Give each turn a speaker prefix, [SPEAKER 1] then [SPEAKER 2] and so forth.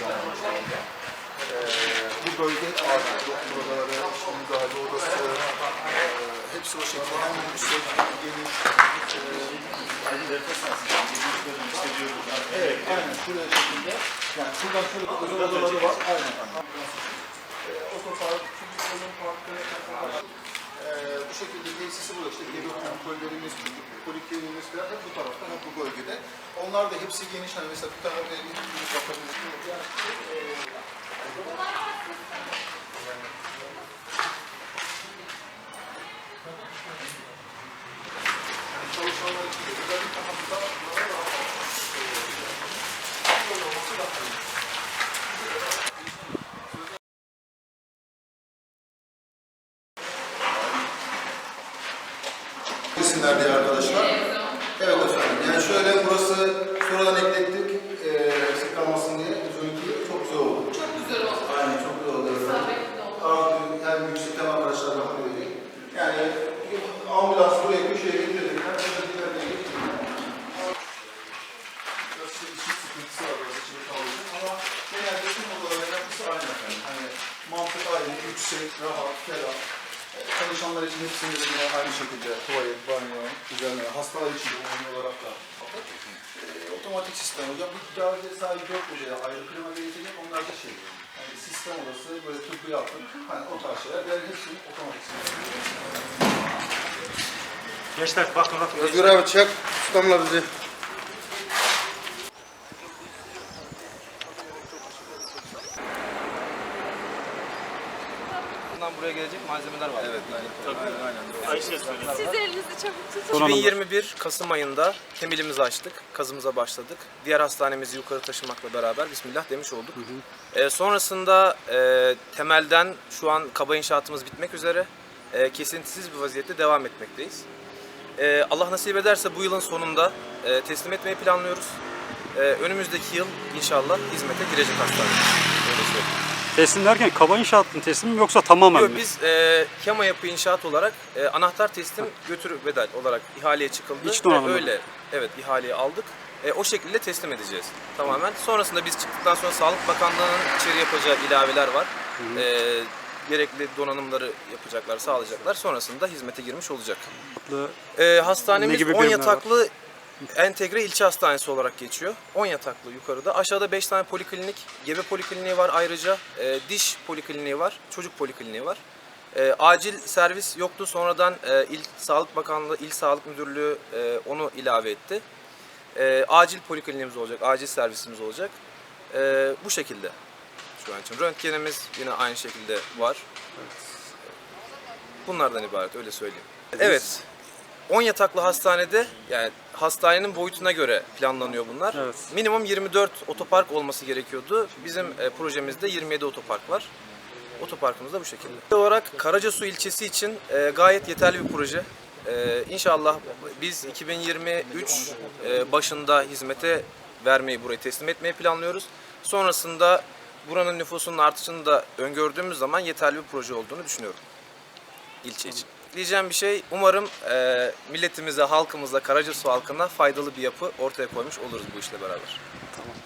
[SPEAKER 1] planlanmış durumda. Ee, bu bölge acil doktor odaları, işte müdahale odası, e, hepsi o şekilde hem yüksek, geniş, e, Evet, aynen şuraya şekilde. Yani şuradan şöyle özel odaları var. Aynen. E, otopark, çocuk parkı, e, bu şekilde tesisi burada işte gebe kontrollerimiz, polikliniğimiz falan hep bu tarafta, hep bu bölgede. Onlar da hepsi geniş. Hani mesela bir tarafa bir bakabilirsiniz. Yani, çalışanlar için özellikle hafta böyle olması daha iyi. Resimler diye arkadaşlar. Evet efendim. Yani şöyle burası sonradan eklettik. Ee, eksik kalmasın diye. Üzüntü çok güzel oldu.
[SPEAKER 2] Çok güzel oldu.
[SPEAKER 1] Aynen çok güzel oldu.
[SPEAKER 2] İsabetli oldu.
[SPEAKER 1] Artı hem yüksekten arkadaşlar böyle. Yani ambulans buraya köşeye getirdik. Her şeyi ileride getirdik. Biraz şey, sıkıntısı var biraz içinde kalacak ama genelde tüm odaların yapısı aynı efendim. Hani mantık aynı, yüksek, rahat, ferah. Çalışanlar için hepsinde de yine aynı şekilde tuvalet, banyo, düzenleme, hastalar için de uyumlu olarak da Ee, otomatik sistem hocam. Bu dairede sadece dört hocaya ayrı klima gerekecek. Onlar da şey, hani sistem odası böyle tıbbı yaptık. Hani o tarz şeyler. Diğer hepsini otomatik sistem.
[SPEAKER 3] Gençler bakın bakın.
[SPEAKER 4] Özgür abi çek tutamla bizi.
[SPEAKER 5] Bundan buraya gelecek malzemeler var. Evet.
[SPEAKER 2] Siz elinizi çabuk tutun.
[SPEAKER 5] 2021 Kasım ayında temilimizi açtık. Kazımıza başladık. Diğer hastanemizi yukarı taşımakla beraber Bismillah demiş olduk. Ee, sonrasında e, temelden şu an kaba inşaatımız bitmek üzere. E, kesintisiz bir vaziyette devam etmekteyiz. E, Allah nasip ederse bu yılın sonunda e, teslim etmeyi planlıyoruz. E, önümüzdeki yıl inşallah hizmete girecek hastane.
[SPEAKER 3] Teslim derken kaba inşaatın teslim mi yoksa tamamen
[SPEAKER 5] Yok
[SPEAKER 3] mi?
[SPEAKER 5] biz e, Kema Yapı İnşaat olarak e, anahtar teslim götür bedel olarak ihaleye çıkıldı.
[SPEAKER 3] İç
[SPEAKER 5] Ve
[SPEAKER 3] donanımı.
[SPEAKER 5] öyle evet ihaleyi aldık. E, o şekilde teslim edeceğiz tamamen. Sonrasında biz çıktıktan sonra Sağlık Bakanlığı'nın içeri yapacağı ilaveler var. E, gerekli donanımları yapacaklar, sağlayacaklar. Sonrasında hizmete girmiş olacak. E,
[SPEAKER 3] Ne
[SPEAKER 5] hastanemiz
[SPEAKER 3] gibi
[SPEAKER 5] 10
[SPEAKER 3] birimler
[SPEAKER 5] yataklı entegre ilçe hastanesi olarak geçiyor. 10 yataklı yukarıda. Aşağıda 5 tane poliklinik, gebe polikliniği var ayrıca. E, diş polikliniği var, çocuk polikliniği var. E, acil servis yoktu. Sonradan e, İl Sağlık Bakanlığı, İl Sağlık Müdürlüğü e, onu ilave etti. E, acil polikliniğimiz olacak, acil servisimiz olacak. E, bu şekilde şu an için. Röntgenimiz yine aynı şekilde var. Bunlardan ibaret öyle söyleyeyim. Evet. 10 yataklı hastanede yani hastanenin boyutuna göre planlanıyor bunlar.
[SPEAKER 3] Evet.
[SPEAKER 5] Minimum 24 otopark olması gerekiyordu. Bizim e, projemizde 27 otopark var. Otoparkımız da bu şekilde. Genel olarak Karacasu ilçesi için e, gayet yeterli bir proje. E, inşallah biz 2023 e, başında hizmete vermeyi, burayı teslim etmeyi planlıyoruz. Sonrasında buranın nüfusunun artışını da öngördüğümüz zaman yeterli bir proje olduğunu düşünüyorum ilçe için ekleyeceğim bir şey umarım e, milletimize, halkımıza, Karacasu halkına faydalı bir yapı ortaya koymuş oluruz bu işle beraber. Tamam.